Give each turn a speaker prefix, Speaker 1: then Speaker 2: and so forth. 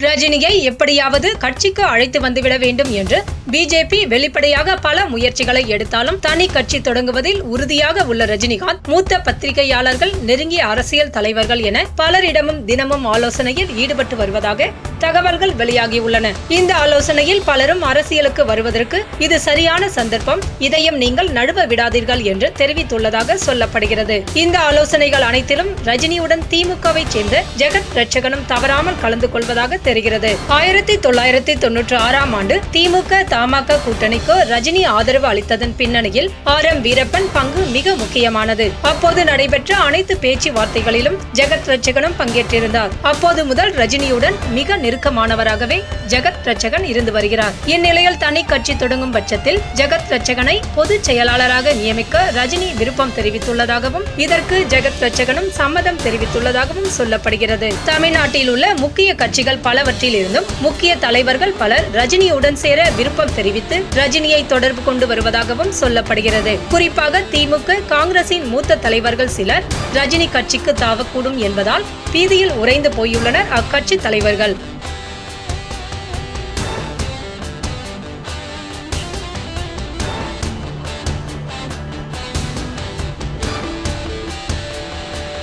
Speaker 1: ரஜினியை எப்படியாவது கட்சிக்கு அழைத்து வந்துவிட வேண்டும் என்று பிஜேபி வெளிப்படையாக பல முயற்சிகளை எடுத்தாலும் தனி கட்சி தொடங்குவதில் உறுதியாக உள்ள ரஜினிகாந்த் மூத்த பத்திரிகையாளர்கள் நெருங்கிய அரசியல் தலைவர்கள் என பலரிடமும் தினமும் ஆலோசனையில் ஈடுபட்டு வருவதாக தகவல்கள் வெளியாகியுள்ளன. இந்த ஆலோசனையில் பலரும் அரசியலுக்கு வருவதற்கு இது சரியான சந்தர்ப்பம் இதையும் நீங்கள் நழுவ விடாதீர்கள் என்று தெரிவித்துள்ளதாக சொல்லப்படுகிறது. இந்த ஆலோசனைகள் அனைத்திலும் ரஜினியுடன் திமுகவை சேர்ந்த ஜெகத் ரட்சகனும் தவறாமல் கலந்து கொள்வதாக தெரிகிறது. ஆயிரத்தி தொள்ளாயிரத்தி தொன்னூற்றி ஆறாம் ஆண்டு திமுக தமாக கூட்டணிக்கு ரஜினி ஆதரவு அளித்ததன் பின்னணியில் ஆர் எம் வீரப்பன் பங்கு மிக முக்கியமானது. அப்போது நடைபெற்ற அனைத்து பேச்சுவார்த்தைகளிலும் ஜெகத் ரட்சகனும் பங்கேற்றிருந்தார். அப்போது முதல் ரஜினியுடன் மிக நெருக்கமானவராகவே ஜெகத் ரச்சகன் இருந்து வருகிறார். இந்நிலையில் தனி கட்சி தொடங்கும் பட்சத்தில் ஜெகத் ரச்சகனை பொதுச் செயலாளராக நியமிக்க ரஜினி விருப்பம் தெரிவித்துள்ளதாகவும் இதற்கு ஜெகத் ரச்சகனும் சம்மதம் தெரிவித்துள்ளதாகவும் சொல்லப்படுகிறது. தமிழ்நாட்டில் உள்ள முக்கிய கட்சிகள் பலவற்றில் இருந்தும் முக்கிய தலைவர்கள் பலர் ரஜினியுடன் சேர விருப்பம் தெரிவித்து ரஜினியை தொடர்பு கொண்டு வருவதாகவும் சொல்லப்படுகிறது. குறிப்பாக திமுக காங்கிரசின் மூத்த தலைவர்கள் சிலர் ரஜினி கட்சிக்கு தாவக்கூடும் என்பதால் பீதியில் உறைந்து போயுள்ளனர் அக்கட்சி தலைவர்கள்.